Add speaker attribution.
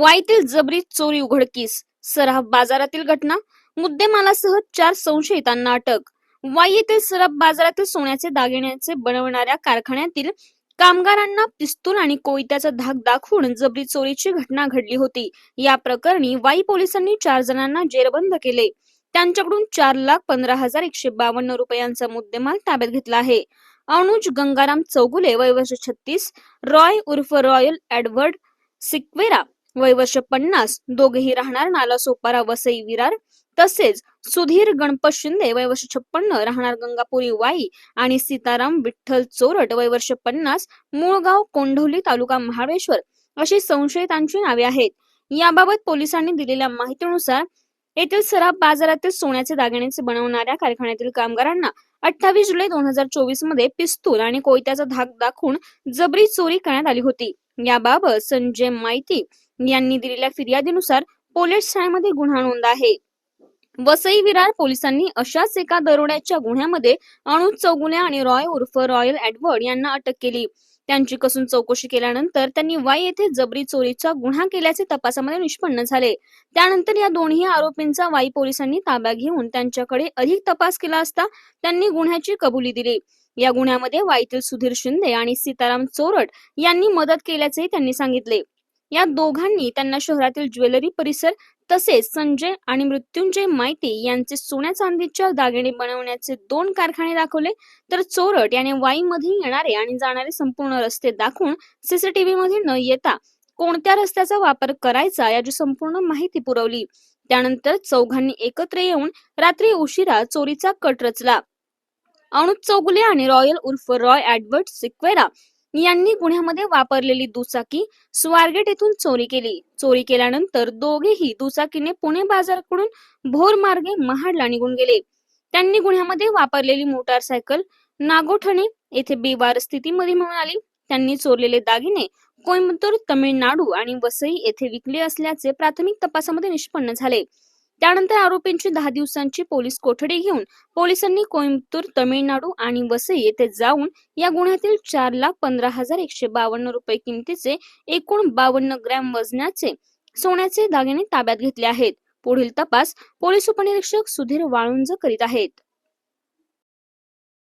Speaker 1: वाईतील जबरी चोरी उघडकीस. सराफ बाजारातील घटना? मुद्देमालासह चार संशयितांना अटक. वाई येथील सराफ बाजारातील सोन्याचे दागिन्याचे बनवणाऱ्या कारखान्यातील कामगारांना पिस्तूल आणि कोयत्याचा धाक दाखवून जबरी चोरीची घटना घडली होती. या प्रकरणी वाई पोलिसांनी चार जणांना जेरबंद केले. त्यांच्याकडून चार लाख पंधरा हजार एकशे बावन्न रुपयांचा मुद्देमाल ताब्यात घेतला आहे. अनुज गंगाराम चौगुले वय वर्ष छत्तीस रॉय उर्फ रॉयल एडवर्ड सिक्वेरा वय वर्ष पन्नास दोघेही राहणार नाला सोपारा वसई विरार. तसेच सुधीर गणपत शिंदे वय वर्ष छप्पन्न राहणार गंगापुरी वाई आणि सीताराम विठ्ठल चोरट वय वर्ष पन्नास मूळगाव कोंढवली तालुका महाबळेश्वर अशी संशयितांची नावे आहेत. याबाबत पोलिसांनी दिलेल्या माहितीनुसार येथील सराफ बाजारातील सोन्याचे दागिनेचे बनवणाऱ्या कारखान्यातील कामगारांना अठ्ठावीस जुलै दोन हजार चोवीसमध्ये पिस्तूल आणि कोयत्याचा धाक दाखवून जबरी चोरी करण्यात आली होती. याबाबत संजय माहिती यांनी दिलेल्या फिर्यादीनुसार पोलीस ठाण्यामध्ये गुन्हा नोंद आहे. वसई विरार पोलिसांनी अशाच एका दरोड्याच्या गुन्ह्यामध्ये अनुज चौगुले आणि रॉय उर्फ रॉयल एडवर्ड यांना अटक केली. त्यांची कसून चौकशी केल्यानंतर त्यांनी वाई येथे जबरी चोरीचा गुन्हा केल्याचे तपासामध्ये निष्पन्न झाले. त्यानंतर या दोन्ही आरोपींचा वाई पोलिसांनी ताब्यात घेऊन त्यांच्याकडे अधिक तपास केला असता त्यांनी गुन्ह्याची कबुली दिली. या गुन्ह्यामध्ये वाईतील सुधीर शिंदे आणि सीताराम चोरट यांनी मदत केल्याचे त्यांनी सांगितले. या दोघांनी त्यांना शहरातील ज्वेलरी परिसर तसेच संजय आणि मृत्युंजय माहिती यांचे सोन्या चांदीच्या दागिने बनवण्याचे दोन कारखाने दाखवले तर चोरट याने वाईमध्ये येणारे आणि जाणारे संपूर्ण रस्ते दाखवून सीसीटीव्ही मध्ये न येता कोणत्या रस्त्याचा वापर करायचा याची संपूर्ण माहिती पुरवली. त्यानंतर चौघांनी एकत्र येऊन रात्री उशिरा चोरीचा कट रचला. अनुज चौगुले आणि रॉयल उर्फ रॉय ऍडवर्ड सिक्वेरा यांनी गुन्ह्यामध्ये वापरलेली दुचाकी स्वारगेट येथून चोरी केली. चोरी केल्यानंतर दोघेही दुचाकीने पुणे बाजाराकडून भोर मार्गे महाडला निघून गेले. त्यांनी गुन्ह्यामध्ये वापरलेली मोटारसायकल नागोठणे येथे बेवार स्थितीमध्ये मिळून आली. त्यांनी चोरलेले दागिने कोइंबतूर तमिळनाडू आणि वसई येथे विकले असल्याचे प्राथमिक तपासामध्ये निष्पन्न झाले. त्यानंतर आरोपींची दहा दिवसांची पोलीस कोठडी घेऊन पोलिसांनी कोइंबतूर तमिळनाडू आणि वसई येथे जाऊन या गुन्ह्यातील चार लाख पंधरा हजार एकशे बावन्न रुपये किमतीचे एकूण बावन्न ग्रॅम वजनाचे सोन्याचे दागिने ताब्यात घेतले आहेत. पुढील तपास पोलीस उपनिरीक्षक सुधीर वाळुंज करीत आहेत.